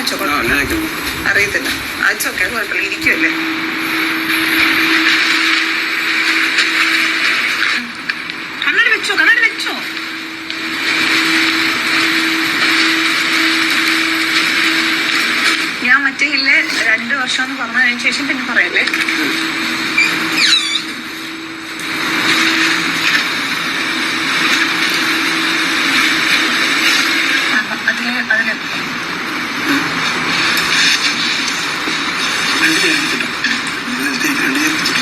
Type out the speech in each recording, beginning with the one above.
വെച്ചോ. അറിയത്തില്ല. അയച്ചോക്കെ കുഴപ്പമില്ല. ഇരിക്കുമല്ലേ കണ്ണാടി വെച്ചോ കണ്ണാടി വെച്ചോ. ഞാൻ മറ്റേ ഇല്ലേ രണ്ട് വർഷം എന്ന് പറഞ്ഞതിന് ശേഷം പിന്നെ പറയല്ലേ ആ, അതിൽ അതിൽ രണ്ട് ചേർത്ത് കേട്ടോ. ഇത് രണ്ട് ചേർത്ത്.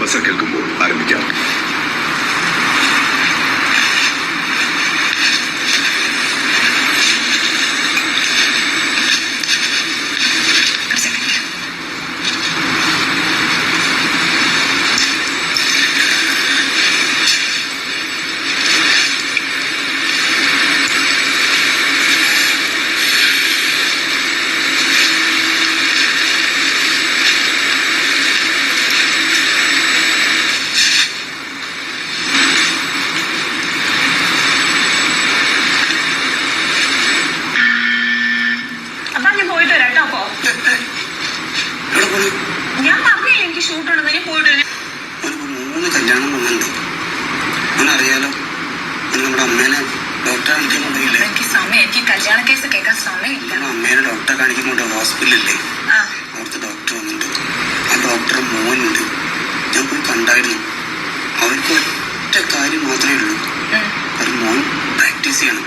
ബസ് കേൾക്കുമ്പോൾ ആരംഭിക്കാം ഒരു second. അപ്പൊ ഞാൻ പോയിട്ട് വരാം കേട്ടോ അപ്പോ എവിടെ പോണു? ഞാൻ പറഞ്ഞില്ലേ എനിക്ക് ഷൂട്ട് ഉണ്ടെന്ന് ഞാൻ പോയിട്ട് ഒരു മൂന്ന് കല്യാണം വന്നിട്ടുണ്ട്. അവനറിയാലോ നമ്മുടെ അമ്മേനെ ഡോക്ടറെ കാണിക്കാൻ കൊണ്ടുപോയില്ലേ എനിക്ക് സമയം എനിക്ക് കല്യാണ കേസ് കേൾക്കാൻ സമയമില്ല. അമ്മേനെ ഡോക്ടറെ കാണിക്കാൻ ഹോസ്പിറ്റലില്ലേ ആ. അവിടുത്തെ ഡോക്ടർ വന്നിട്ടുണ്ട്. ആ ഡോക്ടറെ മോനുണ്ട്. ഞാൻ പോയി കണ്ടായിരുന്നു. അവർക്ക് ഒറ്റ കാര്യം മാത്രമേ ഉള്ളൂ. ഒരു മോൻ പ്രാക്ടീസ് ചെയ്യണം.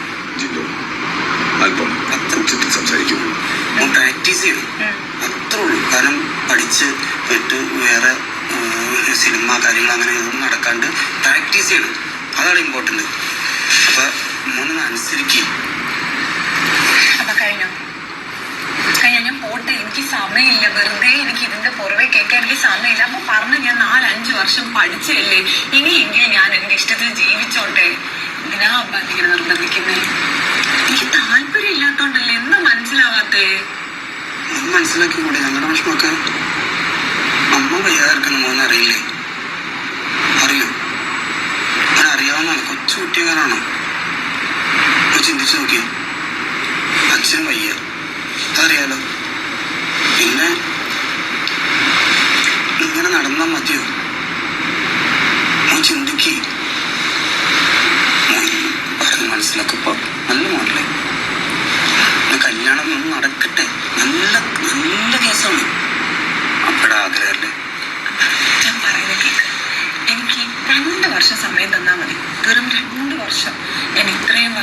അല്പം മോൻ പ്രാക്ടീസ് അത്രേ ഉള്ളൂ. കാരണം പഠിച്ച് വിട്ട് വേറെ സിനിമ കാര്യങ്ങൾ അങ്ങനെ ഇതൊന്നും നടക്കാണ്ട് പ്രാക്ടീസ് ചെയ്യണം. അതാണ് ഇമ്പോർട്ടന്റ് അപ്പൊ മോനൊന്ന് അനുസരിക്കും. അപ്പൊ കഴിഞ്ഞോ? കഴിഞ്ഞോ? ഞാൻ പോട്ടെ. എനിക്ക് സമയമില്ല. വെറുതെ എനിക്ക് ഇതിന്റെ പുറകെ കേൾക്കാൻ എനിക്ക് സമയമില്ല. അപ്പൊ പറഞ്ഞു ഞാൻ നാലഞ്ച് വർഷം പഠിച്ചല്ലേ? ഇനിയെങ്കിലും ഞാൻ എന്റെ ഇഷ്ടത്തിൽ ജീവിച്ചോട്ടെ? ഇതിനാ അപ്പൊ ഇങ്ങനെ വിഷമൊക്കെ അമ്മ വയ്യാതിരിക്കുന്ന മോനെ അറിയില്ലേ? അറിയോ? ഞാൻ അറിയാവുന്നതാണ് കൊച്ചു കുട്ടികാരാണോ ചിന്തിച്ചു നോക്കിയോ. അച്ഛൻ വയ്യ. അതറിയാലോ? പിന്നെ ഇങ്ങനെ നടന്നാൽ മതിയോ? മോൻ ചിന്തിക്ക് മോൻ പറഞ്ഞ് മനസ്സിലാക്കപ്പോ നല്ല മോനല്ലേ പിന്നെ കല്യാണം ഒന്ന് നടക്കട്ടെ നല്ല നല്ല കേസാണ് അപ്പഴാ ആഗ്രഹമല്ലേ ഞാൻ പറയുന്നത് കേക്ക് എനിക്ക് രണ്ട് വർഷം സമയം തന്നാൽ മതി വെറും രണ്ട് വർഷം ഞാൻ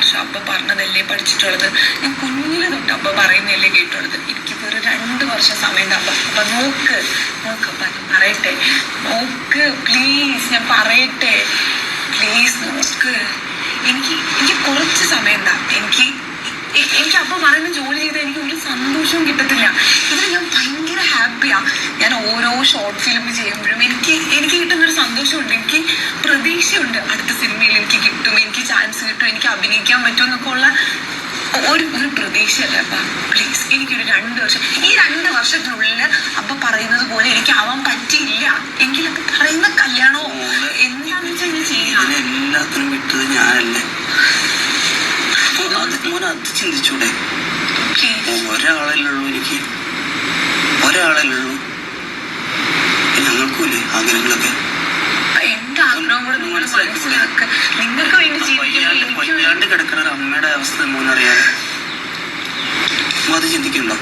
വർഷം അപ്പ പറഞ്ഞതല്ലേ പഠിച്ചിട്ടുള്ളത്? ഞാൻ കുഞ്ഞിലെ തൊട്ട് അപ്പ പറയുന്നതല്ലേ കേട്ടുള്ളത് എനിക്ക് വെറും രണ്ട് വർഷം സമയം അപ്പ അപ്പ നോക്ക് നോക്ക് അപ്പ പറയട്ടെ. നോക്ക് പ്ലീസ് ഞാൻ പറയട്ടെ. പ്ലീസ് നോക്ക്. എനിക്ക് എനിക്ക് കുറച്ച് സമയം എന്താ എനിക്ക് എനിക്ക് അപ്പൊ പറയുന്ന ജോലി ചെയ്ത് എനിക്ക് ഒരു സന്തോഷവും കിട്ടത്തില്ല. ഇതിൽ ഞാൻ ഭയങ്കര ഹാപ്പിയാ. ഞാൻ ഓരോ ഷോർട്ട് ഫിലിം ചെയ്യുമ്പോഴും എനിക്ക് എനിക്ക് കിട്ടുന്ന ഒരു സന്തോഷമുണ്ട്. എനിക്ക് പ്രതീക്ഷയുണ്ട്. അടുത്ത സിനിമയിൽ എനിക്ക് കിട്ടും എനിക്ക് ചാൻസ് കിട്ടും എനിക്ക് അഭിനയിക്കാൻ പറ്റും എന്നൊക്കെ ഉള്ള ഒരു ഒരു പ്രതീക്ഷയല്ല അപ്പ. പ്ലീസ് എനിക്കൊരു രണ്ട് വർഷം. ഈ രണ്ട് വർഷത്തിനുള്ളിൽ അപ്പൊ പറയുന്നത് പോലെ എനിക്ക് ആവാൻ പറ്റിയില്ല. എങ്കിലൊക്കെ പറയുന്ന കല്യാണമോ കൂടെ ഒരാളല്ലുള്ളൂ എനിക്ക് നിങ്ങൾക്ക് ഞങ്ങൾക്കൂലേ ആഗ്രഹങ്ങളൊക്കെ വയ്യാണ്ട് കിടക്കണ ഒരു അമ്മയുടെ അവസ്ഥ മോനറിയാതെ അത് ചിന്തിക്കണ്ടോ?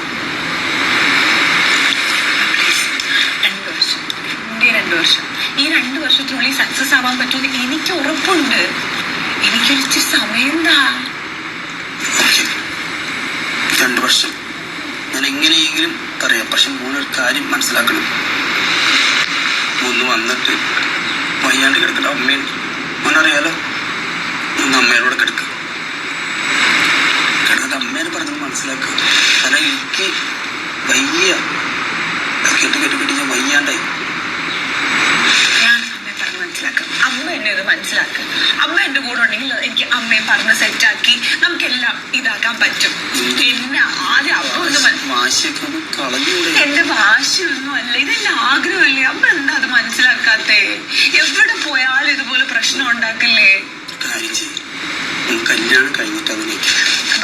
രണ്ട് വർഷം. ഈ രണ്ട് വർഷത്തിനുള്ളിൽ സക്സസ് ആവാൻ പറ്റുമെന്ന് എനിക്ക് ഉറപ്പുണ്ട്. എനിക്കൊരിച്ച് സമയം എന്താ ഓക്കേ. രണ്ട് വർഷം ഞാൻ എങ്ങനെയെങ്കിലും പറയാം. പക്ഷെ മോനൊരു കാര്യം മനസ്സിലാക്കണം. മൂന്ന് വന്നിട്ട് വയ്യാണ്ട് കിടക്കട്ടെ അമ്മയും മോനറിയാലോ? ഒന്ന് അമ്മയോടെ കിടക്കുക കിടന്നിട്ട് അമ്മേനെ പറഞ്ഞത് മനസ്സിലാക്കുക കാരണം എനിക്ക് വയ്യ കേട്ട് കേട്ട് കേട്ട് ഞാൻ വയ്യാണ്ടായി ഞാൻ അമ്മയെ പറഞ്ഞ് മനസ്സിലാക്കാം അമ്മ എന്നെ ഇത് മനസ്സിലാക്കുക അമ്മ എന്റെ കൂടെ ഉണ്ടെങ്കിൽ എനിക്ക് അമ്മയെ പറഞ്ഞ് സെറ്റാക്കി നമുക്കെല്ലാം ഇതാക്കാൻ പറ്റും എന്നെ ആദ്യം അമ്മ ഒന്ന് മനസ്സിലാക്കി വാശിയൊക്കെ ഒന്ന് കളഞ്ഞൂടെ എന്റെ ഭാഷയൊന്നും അല്ല ഇതെന്റെ ആഗ്രഹമല്ലേ അമ്മ എന്താ അത് മനസ്സിലാക്കാത്തേ എവിടെ പോയാൽ ഇതുപോലെ പ്രശ്നം ഉണ്ടാക്കല്ലേ? കല്യാണം കഴിഞ്ഞിട്ട്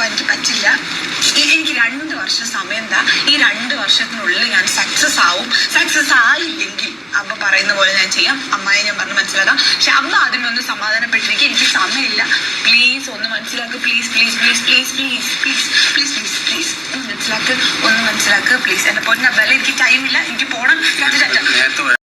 എനിക്ക് പറ്റില്ല. എനിക്ക് രണ്ട് വർഷം സമയം എന്താ ഈ രണ്ട് വർഷത്തിനുള്ളിൽ ഞാൻ സക്സസ് ആവും. സക്സസ് ആയില്ലെങ്കിൽ അമ്മ പറയുന്ന പോലെ ഞാൻ ചെയ്യാം. അമ്മയെ ഞാൻ പറഞ്ഞ് മനസ്സിലാക്കാം. പക്ഷെ അമ്മ ആദ്യമേ ഒന്ന് സമാധാനപ്പെട്ടിരിക്കും എനിക്ക് സമയമില്ല. പ്ലീസ് ഒന്ന് മനസ്സിലാക്കുക please please please please please please please please please ഒന്ന് മനസ്സിലാക്കുക ഒന്ന് മനസ്സിലാക്കുക പ്ലീസ് എന്നെ പോലെ വില എനിക്ക് ടൈമില്ല എനിക്ക് പോകണം